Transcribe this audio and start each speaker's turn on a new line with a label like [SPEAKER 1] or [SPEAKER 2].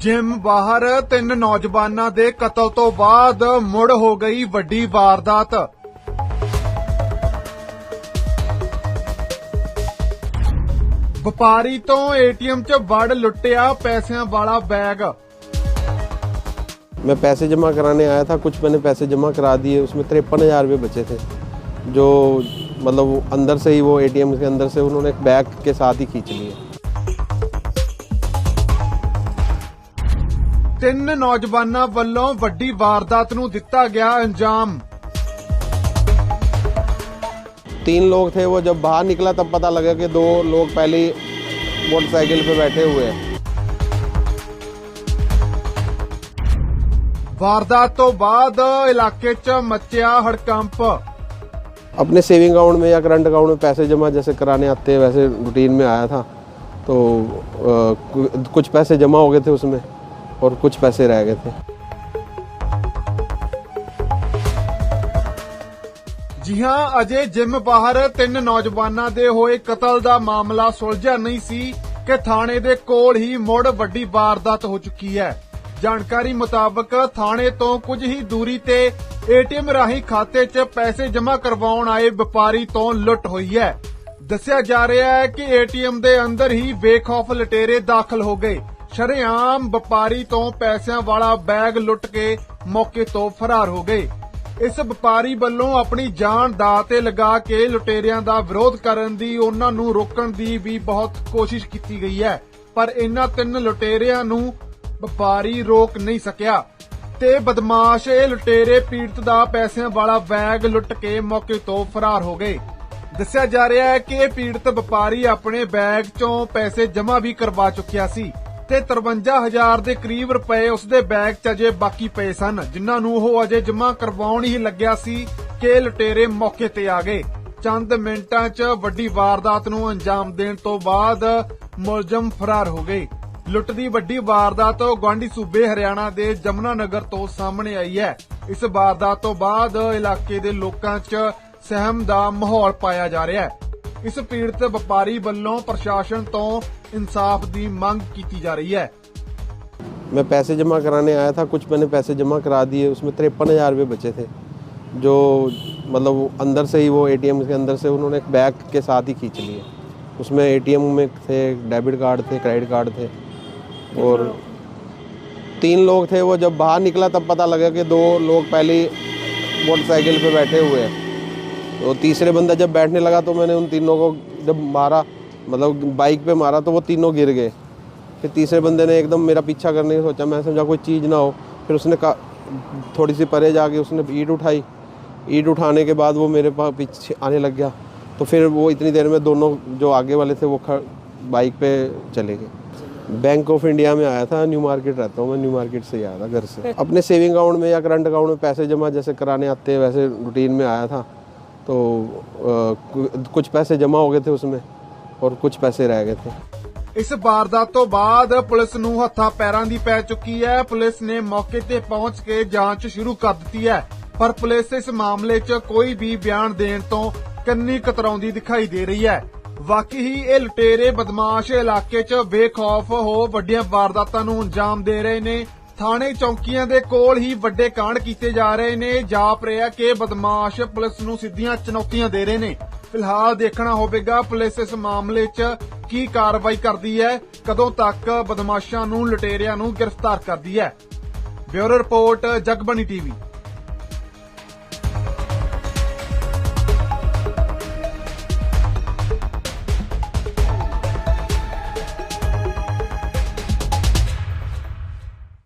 [SPEAKER 1] Gym ਬਾਹਰ ਤਿੰਨ ਨੌਜਵਾਨਾਂ ਦੇ ਕਤਲ ਤੋਂ ਬਾਅਦ ਮੁੜ ਹੋ ਗਈ ਵੱਡੀ ਵਾਰਦਾਤ ਵਪਾਰੀ ਤੋਂ ਏਟੀਐਮ 'ਚ ਵੜ ਲੁੱਟਿਆ ਪੈਸਿਆਂ ਵਾਲਾ ਬੈਗ
[SPEAKER 2] मैं पैसे जमा कराने आया था कुछ मैंने पैसे जमा करा दिए उसमें तिरपन हज़ार रुपये बचे थे जो मतलब वो अंदर से ही वो एटीएम के अंदर से उन्होंने एक बैग के साथ ही खींच लिए
[SPEAKER 1] ਤਿੰਨ ਨੌਜਵਾਨਾਂ ਵੱਲੋਂ ਵੱਡੀ ਵਾਰਦਾਤ ਨੂੰ ਦਿੱਤਾ ਗਿਆ ਅੰਜਾਮ
[SPEAKER 2] तीन लोग थे वो जब बाहर निकला तब पता लगा कि दो लोग पहले ही मोटरसाइकिल पे बैठे हुए हैं
[SPEAKER 1] ਵਾਰਦਾਤ ਤੋਂ ਬਾਅਦ ਇਲਾਕੇ 'ਚ मचिया हड़कंप
[SPEAKER 2] अपने सेविंग अकाउंट में या करंट अकाउंट में पैसे जमा जैसे कराने आते हैं वैसे रूटीन में आया था तो अ, कु- कुछ पैसे जमा हो गए थे उसमें और कुछ पैसे रह गए थे
[SPEAKER 1] ਜੀ ਹਾਂ ਅਜੇ ਜਿਮ ਬਾਹਰ ਤਿੰਨ ਨੌਜਵਾਨਾਂ ਦੇ ਹੋਏ ਕਤਲ ਦਾ ਮਾਮਲਾ ਸੁਲਝਿਆ ਨਹੀਂ ਸੀ ਕਿ ਥਾਣੇ ਦੇ ਕੋਲ ਹੀ ਮੁੜ ਵੱਡੀ ਵਾਰਦਾਤ ਹੋ ਚੁੱਕੀ ਹੈ ਜਾਣਕਾਰੀ ਮੁਤਾਬਕ ਥਾਣੇ ਤੋਂ ਕੁਝ ਹੀ ਦੂਰੀ ਤੇ ਏਟੀਐਮ ਰਾਹੀਂ ਖਾਤੇ 'ਚ ਪੈਸੇ ਜਮ੍ਹਾਂ ਕਰਵਾਉਣ ਆਏ ਵਪਾਰੀ ਤੋਂ ਲੁੱਟ ਹੋਈ ਹੈ ਦੱਸਿਆ ਜਾ ਰਿਹਾ ਹੈ ਕਿ ਏਟੀਐਮ ਦੇ ਅੰਦਰ ਹੀ ਬੇਖੌਫ ਲਟੇਰੇ ਦਾਖਲ ਹੋ ਗਏ ਸ਼ਰੇਆਮ ਵਪਾਰੀ ਤੋਂ ਪੈਸਿਆਂ ਵਾਲਾ ਬੈਗ ਲੁੱਟ ਕੇ ਮੌਕੇ ਤੋਂ ਫਰਾਰ ਹੋ ਗਏ। ਇਸ ਵਪਾਰੀ ਵੱਲੋਂ ਆਪਣੀ ਜਾਨ ਦਾ ਤੇ ਲਗਾ ਕੇ ਲੁਟੇਰਿਆਂ ਦਾ ਵਿਰੋਧ ਕਰਨ ਦੀ ਉਹਨਾਂ ਨੂੰ ਰੋਕਣ ਦੀ ਵੀ ਬਹੁਤ ਕੋਸ਼ਿਸ਼ ਕੀਤੀ ਗਈ ਹੈ। ਪਰ ਇਹਨਾਂ ਤਿੰਨ ਲੁਟੇਰਿਆਂ ਨੂੰ ਵਪਾਰੀ ਰੋਕ ਨਹੀਂ ਸਕਿਆ। ਤੇ ਬਦਮਾਸ਼ ਇਹ ਲੁਟੇਰੇ ਪੀੜਤ ਦਾ ਪੈਸਿਆਂ ਵਾਲਾ ਬੈਗ ਲੁੱਟ ਕੇ ਮੌਕੇ ਤੋਂ ਫਰਾਰ ਹੋ ਗਏ। ਦੱਸਿਆ ਜਾ ਰਿਹਾ ਹੈ ਕਿ ਪੀੜਤ ਵਪਾਰੀ ਆਪਣੇ ਬੈਗ 'ਚੋਂ ਪੈਸੇ ਜਮ੍ਹਾਂ ਵੀ ਕਰਵਾ ਚੁੱਕਿਆ ਸੀ। ਤੇ 53000 ਦੇ ਕਰੀਬ ਰੁਪਏ ਉਸਦੇ ਬੈਗ 'ਚ ਅਜੇ ਬਾਕੀ ਪਏ ਸਨ, ਜਿਨ੍ਹਾਂ ਨੂੰ ਉਹ ਅਜੇ ਜਮ੍ਹਾਂ ਕਰਵਾਉਣ ਹੀ ਲੱਗਿਆ ਸੀ, ਕਿ ਲੁਟੇਰੇ ਮੌਕੇ ਤੇ ਆ ਗਏ। ਚੰਦ ਮਿੰਟਾਂ 'ਚ ਵੱਡੀ ਵਾਰਦਾਤ ਨੂੰ ਅੰਜਾਮ ਦੇਣ ਤੋਂ ਬਾਅਦ ਮੁਲਜ਼ਮ ਫਰਾਰ ਹੋ ਗਏ। ਲੁੱਟ ਦੀ ਵੱਡੀ ਵਾਰਦਾਤ ਗਵਾਂਢੀ ਸੂਬੇ ਹਰਿਆਣਾ ਦੇ ਜਮਨਾ ਨਗਰ ਤੋਂ ਸਾਹਮਣੇ ਆਈ ਹੈ। ਇਸ ਵਾਰਦਾਤ ਤੋਂ ਬਾਅਦ ਇਲਾਕੇ ਦੇ ਲੋਕਾਂ 'ਚ ਸਹਿਮ ਦਾ ਮਾਹੌਲ ਪਾਇਆ ਜਾ ਰਿਹਾ ਹੈ। ਇਸ ਪੀੜਤ ਵਪਾਰੀ ਵੱਲੋਂ ਪ੍ਰਸ਼ਾਸਨ ਤੋਂ ਇਨਸਾਫ ਦੀ ਮੰਗ ਕੀਤੀ ਜਾ ਰਹੀ ਹੈ
[SPEAKER 2] मैं पैसे जमा कराने आया था कुछ मैंने पैसे जमा करा दिए उसमें तिरपन हज़ार रुपये बचे थे जो मतलब वो अंदर से ही वो एटीएम के अंदर से उन्होंने एक बैग के साथ ही खींच लिए उसमें एटीएम में थे डेबिट कार्ड थे क्रेडिट कार्ड थे और तीन लोग थे वो जब बाहर निकला तब पता लगा कि दो लोग पहले ही मोटरसाइकिल पे बैठे हुए हैं तो तीसरे बंदा जब बैठने लगा तो मैंने उन तीनों को जब मारा मतलब बाइक पे मारा तो वो तीनों गिर गए। फिर तीसरे बंदे ने एकदम मेरा पीछा करने की सोचा मैं समझा कोई चीज़ ना हो। फिर उसने का थोड़ी सी परे जाके उसने ईट उठाई। ईट उठाने के बाद वो मेरे पास पीछे आने लग गया। तो फिर वो इतनी देर में दोनों जो आगे वाले थे वो खड़ बाइक पे चले गए। बैंक ऑफ़ इंडिया में आया था न्यू मार्केट रहता हूँ मैं न्यू मार्केट से ही आया था घर से। अपने सेविंग अकाउंट में या करंट अकाउंट में पैसे जमा जैसे कराने आते हैं वैसे रूटीन में आया था। तो अ, कु- कुछ पैसे जमा हो गए थे उसमें और कुछ पैसे रह गए थे
[SPEAKER 1] ਇਸ ਵਾਰਦਾਤ ਤੋਂ ਬਾਅਦ ਪੁਲਿਸ ਨੂੰ ਹੱਥਾਂ ਪੈਰਾਂ ਦੀ ਪੈ ਚੁੱਕੀ ਹੈ ਪੁਲਿਸ ਨੇ ਮੌਕੇ ਤੇ ਪਹੁੰਚ ਕੇ ਜਾਂਚ ਸ਼ੁਰੂ ਕਰ ਦਿੱਤੀ ਹੈ ਪਰ ਪੁਲਿਸ ਇਸ ਮਾਮਲੇ 'ਚ ਕੋਈ ਵੀ ਬਿਆਨ ਦੇਣ ਤੋਂ ਕੰਨੀ ਕਤਰਾਉਂਦੀ ਦਿਖਾਈ ਦੇ ਰਹੀ ਹੈ ਵਾਕਈ ਹੀ ਇਹ ਲੁਟੇਰੇ ਬਦਮਾਸ਼ ਇਲਾਕੇ 'ਚ ਬੇਖੌਫ ਹੋ ਵੱਡੀਆਂ ਵਾਰਦਾਤਾਂ ਨੂੰ ਅੰਜਾਮ ਦੇ ਰਹੇ ਨੇ ਥਾਣੇ ਚੌਕੀਆਂ ਦੇ ਕੋਲ ਹੀ ਵੱਡੇ ਕਾਂਡ ਕੀਤੇ ਜਾ ਰਹੇ ਨੇ। ਜਾਪ ਰਿਹਾ ਕਿ ਬਦਮਾਸ਼ ਪੁਲਿਸ ਨੂੰ ਸਿੱਧੀਆਂ ਚੁਣੌਤੀਆਂ ਦੇ ਰਹੇ ਨੇ। ਫਿਲਹਾਲ ਦੇਖਣਾ ਹੋਵੇਗਾ ਪੁਲਿਸ ਇਸ ਮਾਮਲੇ 'ਚ ਕੀ ਕਾਰਵਾਈ ਕਰਦੀ ਹੈ, ਕਦੋਂ ਤੱਕ ਬਦਮਾਸ਼ਾਂ ਨੂੰ ਲੁਟੇਰਿਆਂ ਨੂੰ ਗ੍ਰਿਫਤਾਰ ਕਰਦੀ ਹੈ। Bureau report, Jagbani TV.